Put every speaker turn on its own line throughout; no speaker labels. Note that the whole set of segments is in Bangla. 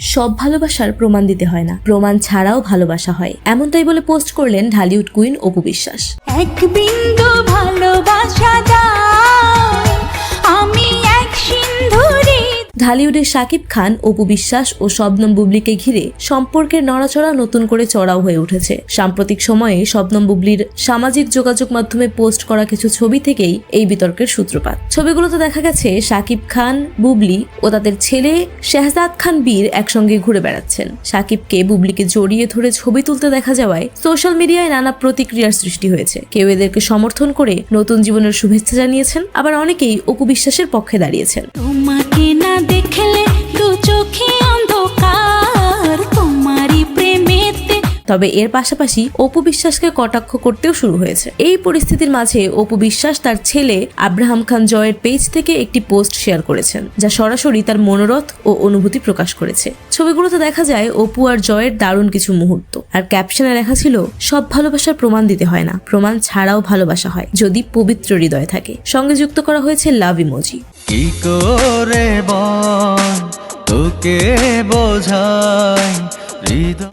সব ভালোবাসার প্রমাণ দিতে হয় না। প্রমাণ ছাড়াও ভালোবাসা হয়। এমনটাই বলে পোস্ট করলেন ঢালিউড কুইন অপু বিশ্বাস।
এক বিন্দু ভালোবাসা
ঢালিউডের শাকিব খান, অপু বিশ্বাস ও শবনম বুবলিকে ঘিরে সম্পর্কের নড়াচড়া নতুন করে চড়াও হয়ে উঠেছে। সাম্প্রতিক সময়ে শবনম বুবলির সামাজিক যোগাযোগ মাধ্যমে পোস্ট করা কিছু ছবি থেকেই এই বিতর্কের সূত্রপাত। ছবিগুলোতে দেখা গেছে, শাকিব খান, বুবলি ও তাদের ছেলে শেহজাদ খান বীর একসঙ্গে ঘুরে বেড়াচ্ছেন। শাকিবকে বুবলিকে জড়িয়ে ধরে ছবি তুলতে দেখা যাওয়ায় সোশ্যাল মিডিয়ায় নানা প্রতিক্রিয়ার সৃষ্টি হয়েছে। কেউ এদেরকে সমর্থন করে নতুন জীবনের শুভেচ্ছা জানিয়েছেন, আবার অনেকেই অপু বিশ্বাসের পক্ষে দাঁড়িয়েছেন।
তোমাকে না
তবে এর পাশাপাশি অপু বিশ্বাসকে কটাক্ষ করতেও শুরু হয়েছে। এই পরিস্থিতির মাঝে অপু বিশ্বাস তার ছেলে আব্রাহাম খান জয়ের পেজ থেকে একটি পোস্ট শেয়ার করেছেন, যা সরাসরি তার মনোরথ ও অনুভূতি প্রকাশ করেছে। ছবিগুলোতে দেখা যায়, অপু আর জয়ের দারুণ কিছু মুহূর্ত, আর ক্যাপশনে লেখা ছিল, সব ভালোবাসার প্রমাণ দিতে হয় না, প্রমাণ ছাড়াও ভালোবাসা হয়, যদি পবিত্র হৃদয় থাকে। সঙ্গে যুক্ত করা হয়েছে লাভ ইমোজি।
কি করে তোকে বোঝাই হৃদয়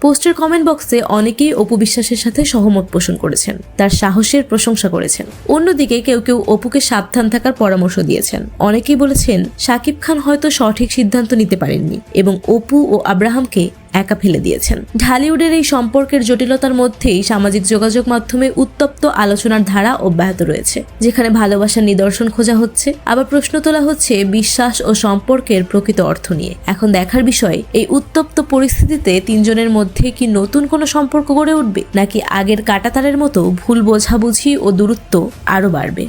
পোস্টের কমেন্ট বক্সে অনেকেই অপু বিশ্বাসের সাথে সহমত পোষণ করেছেন, তার সাহসের প্রশংসা করেছেন। অন্যদিকে কেউ কেউ অপুকে সাবধান থাকার পরামর্শ দিয়েছেন। অনেকেই বলেছেন, সাকিব খান হয়তো সঠিক সিদ্ধান্ত নিতে পারেননি এবং অপু ও আব্রাহামকে একা ফেলে দিয়েছেন। ঢালিউডের এই সম্পর্কের জটিলতার মধ্যেই সামাজিক যোগাযোগ মাধ্যমে উত্তপ্ত আলোচনার ধারা অব্যাহত রয়েছে, যেখানে ভালোবাসার নিদর্শন খোঁজা হচ্ছে। আবার প্রশ্ন তোলা হচ্ছে, বিশ্বাস ও সম্পর্কের প্রকৃত অর্থ নিয়ে। এখন দেখার বিষয়, এই উত্তপ্ত পরিস্থিতিতে তিনজনের মধ্যে কি নতুন কোনো সম্পর্ক গড়ে উঠবে, নাকি আগের কাটাতারের মতো ভুল বোঝাবুঝি ও দূরত্ব আরও বাড়বে?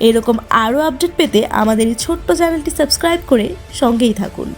এরকম আরও আপডেট পেতে আমাদের এই ছোট্ট চ্যানেলটি সাবস্ক্রাইব করে সঙ্গেই থাকুন।